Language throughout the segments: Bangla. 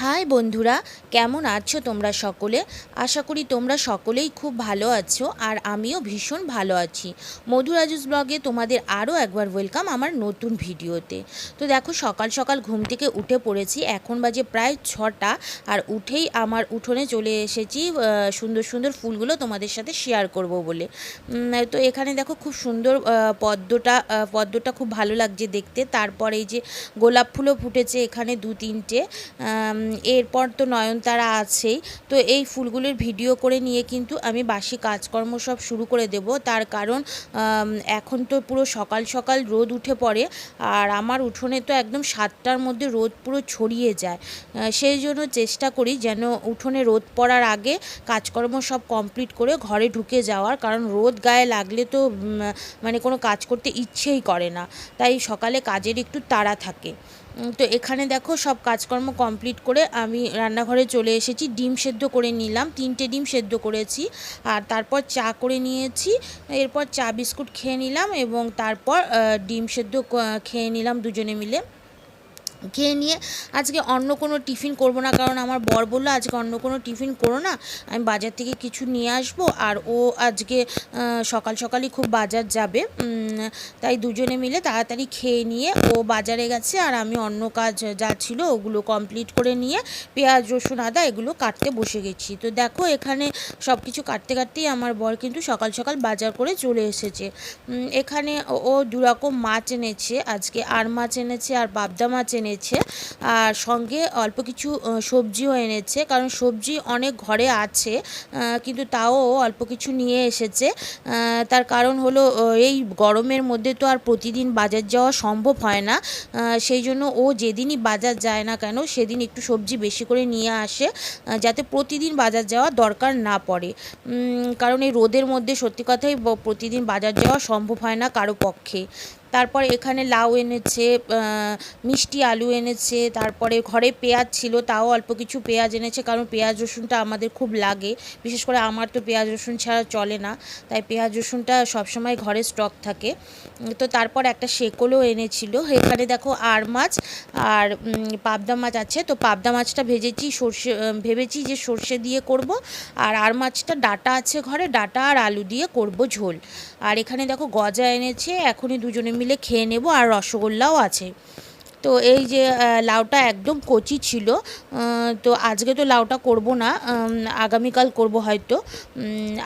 হাই বন্ধুরা, কেমন আছো তোমরা সকলে? আশা করি তোমরা সকলেই খুব ভালো আছো আর আমিও ভীষণ ভালো আছি। মধুরাজুস ব্লগে তোমাদের আরও একবার ওয়েলকাম আমার নতুন ভিডিওতে। তো দেখো, সকাল সকাল ঘুম থেকে উঠে পড়েছি। এখন বাজে প্রায় ছটা আর উঠেই আমার উঠোনে চলে এসেছি সুন্দর সুন্দর ফুলগুলো তোমাদের সাথে শেয়ার করব বলে। তো এখানে দেখো খুব সুন্দর পদ্মটা পদ্মটা খুব ভালো লাগছে দেখতে। তারপর এই যে গোলাপ ফুলও ফুটেছে এখানে দু তিনটে এরপর তো নয়নতারা আছেই। তো এই ফুলগুলির ভিডিও করে নিয়ে কিন্তু আমি বাসি কাজকর্ম সব শুরু করে দেব। তার কারণ এখন তো পুরো সকাল সকাল রোদ উঠে পড়ে, আর আমার উঠোনে তো একদম সাতটার মধ্যে রোদ পুরো ছড়িয়ে যায়। সেই জন্য চেষ্টা করি যেন উঠোনে রোদ পড়ার আগে কাজকর্ম সব কমপ্লিট করে ঘরে ঢুকে যাওয়ার। কারণ রোদ গায়ে লাগলে তো মানে কোনো কাজ করতে ইচ্ছেই করে না। তাই সকালে কাজের একটু তাড়া থাকে। তো এখানে দেখো সব কাজকর্ম কমপ্লিট করে আমি রান্নাঘরে চলে এসেছি। ডিম সেদ্ধ করে নিলাম, তিনটে ডিম সেদ্ধ করেছি। আর তারপর চা করে নিয়েছি, এরপর চা বিস্কুট খেয়ে নিলাম এবং তারপর ডিম সেদ্ধ খেয়ে নিলাম দুজনে মিলে। খেয়ে নিয়ে আজকে অন্য কোনো টিফিন করব না, কারণ আমার বর বলল আজকে অন্য কোনো টিফিন করো না, আমি বাজার থেকে কিছু নিয়ে আসব, আর ও আজকে সকাল সকালই খুব বাজার যাবে তাই দুজনে মিলে তাড়াতাড়ি খেয়ে নিয়ে ও বাজারে গেছে, আর আমি অন্য কাজ যা ছিল ওগুলো কমপ্লিট করে নিয়ে পেঁয়াজ, রসুন, আদা এগুলো কাটতে বসে গেছি। তো দেখো এখানে সব কিছু কাটতে কাটতেই আমার বর কিন্তু সকাল সকাল বাজার করে চলে এসেছে। এখানে ও- দুরকম মাছ এনেছে, আজকে আর মাছ এনেছে, আর পাবদা মাছ এনেছে। আর সঙ্গে অল্প কিছু সবজিও এনেছে। কারণ সবজি অনেক ঘরে আছে কিন্তু তাও অল্প কিছু নিয়ে এসেছে। তার কারণ হলো এই গরমের মধ্যে তো আর প্রতিদিন বাজার যাওয়া সম্ভব হয় না। সেই জন্য ও যেদিনই বাজার যায় না কেন, সেদিন একটু সবজি বেশি করে নিয়ে আসে যাতে প্রতিদিন বাজার যাওয়া দরকার না পড়ে। কারণ এই রোদের মধ্যে সত্যি কথাই প্রতিদিন বাজার যাওয়া সম্ভব হয় না কারও পক্ষে। তারপর এখানে লাউ এনেছে মিষ্টি আলু এনেছে, তারপরে ঘরে পেঁয়াজ ছিল, তাও অল্প কিছু পেঁয়াজ এনেছে, কারণ পেঁয়াজ রসুনটা আমাদের খুব লাগে। বিশেষ করে আমার তো পেঁয়াজ রসুন ছাড়া চলে না, তাই পেঁয়াজ রসুনটা সবসময় ঘরে স্টক থাকে। তো তারপর একটা শেকলও এনেছিল। এখানে দেখো আর মাছ আর পাবদা মাছ আছে। তো পাবদা মাছটা ভেজেছি, সর্ষে ভেবেছি যে সর্ষে দিয়ে করব। আর আর মাছটা ডাটা আছে ঘরে, ডাটা আর আলু দিয়ে করব ঝোল। আর এখানে দেখো গজা এনেছে, এখনই দুজনে মিলে খেয়ে নেব আর রসগোল্লাও আছে। তো এই যে লাউটা একদম কচি ছিল তো আজকে তো লাউটা করব না আগামীকাল করব হয়তো।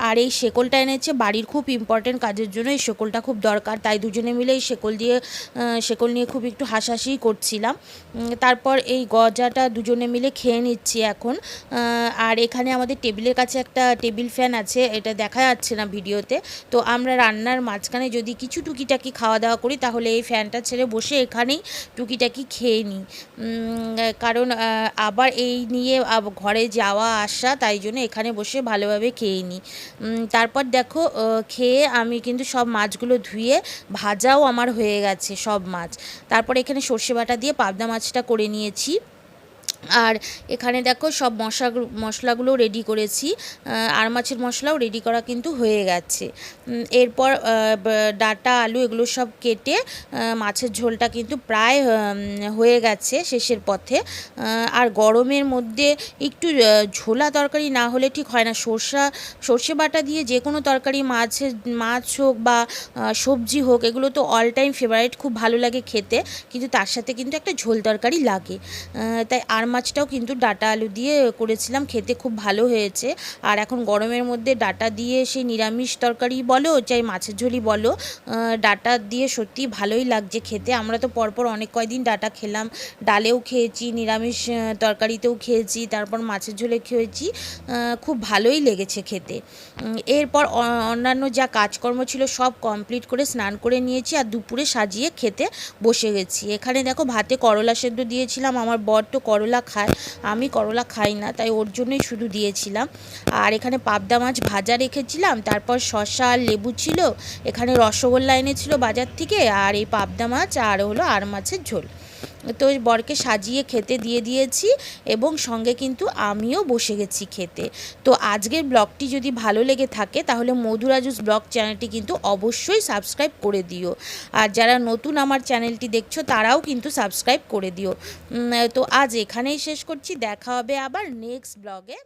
আর এই শেকলটা এনেছে বাড়ির খুব ইম্পর্টেন্ট কাজের জন্য, এই শেকলটা খুব দরকার। তাই দুজনে মিলে এই শেকল দিয়ে শেকল নিয়ে খুব একটু হাসাহাসি করছিলাম। তারপর এই গজাটা দুজনে মিলে খেয়ে নিচ্ছি এখন। আর এখানে আমাদের টেবিলের কাছে একটা টেবিল ফ্যান আছে, এটা দেখা যাচ্ছে না ভিডিওতে। তো আমরা রান্নার মাঝখানে যদি কিছু টুকিটাকি খাওয়া দাওয়া করি, তাহলে এই ফ্যানটা ছেড়ে বসে এখানেই টুকিটাকি খেয়ে নিই। কারণ আবার এই নিয়ে ঘরে যাওয়া আসা তাই জন্য এখানে বসে ভালোভাবে খেয়ে নিই। তারপর দেখো খেয়ে আমি কিন্তু সব মাছগুলো ধুয়ে ভাজাও আমার হয়ে গেছে সব মাছ। তারপর এখানে সর্ষে বাটা দিয়ে পাবদা মাছটা করে নিয়েছি। আর এখানে দেখো সব মশলা মশলাগুলো রেডি করেছি। আর মাছের মশলাও রেডি করা কিন্তু হয়ে গেছে। এরপর ডাঁটা, আলু এগুলো সব কেটে মাছের ঝোলটা কিন্তু প্রায় হয়ে গেছে শেষের পথে। আর গরমের মধ্যে একটু ঝোলা তরকারি না হলে ঠিক হয় না। সর্ষা, সর্ষে বাটা দিয়ে যে কোনো তরকারি, মাছের, মাছ হোক বা সবজি হোক, এগুলো তো অল টাইম ফেভারিট খুব ভালো লাগে খেতে। কিন্তু তার সাথে কিন্তু একটা ঝোল তরকারি লাগে। তাই আর মাছটাও কিন্তু ডাটা আলু দিয়ে করেছিলাম, খেতে খুব ভালো হয়েছে। আর এখন গরমের মধ্যে ডাটা দিয়ে সেই নিরামিষ তরকারি বলো, চাই মাছের ঝোলই বলো ডাটা দিয়ে সত্যি ভালোই লাগছে খেতে। আমরা তো পরপর অনেক কয়দিন ডাটা খেলাম, ডালেও খেয়েছি, নিরামিষ তরকারিতেও খেয়েছি, তারপর মাছের ঝোলে খেয়েছি খুব ভালোই লেগেছে খেতে। এরপর অন্যান্য যা কাজকর্ম ছিল সব কমপ্লিট করে স্নান করে নিয়েছি আর দুপুরে সাজিয়ে খেতে বসে গেছি। এখানে দেখো ভাতে করলা সেদ্ধ দিয়েছিলাম, আমার বর তো করলা খায়, আমি করলা খাই না, তাই ওর জন্যই শুধু দিয়েছিলাম। আর এখানে পাবদা মাছ ভাজা রেখেছিলাম, তারপর শশা লেবু ছিল, এখানে রসগোল্লা এনেছিল বাজার থেকে, আর এই পাবদা মাছ আর হলো আর মাছের ঝোল। তো বরকে সাজিয়ে খেতে দিয়ে দিয়েছি এবং সঙ্গে কিন্তু আমিও বসে গেছি খেতে। তো আজকের ব্লগটি যদি ভালো লেগে থাকে তাহলে মধুরাজুস ব্লগ চ্যানেলটি কিন্তু অবশ্যই সাবস্ক্রাইব করে দিও। আর যারা নতুন আমার চ্যানেলটি দেখছ তারাও কিন্তু সাবস্ক্রাইব করে দিও। তো আজ এখানেই শেষ করছি। দেখা হবে আবার নেক্সট ব্লগে।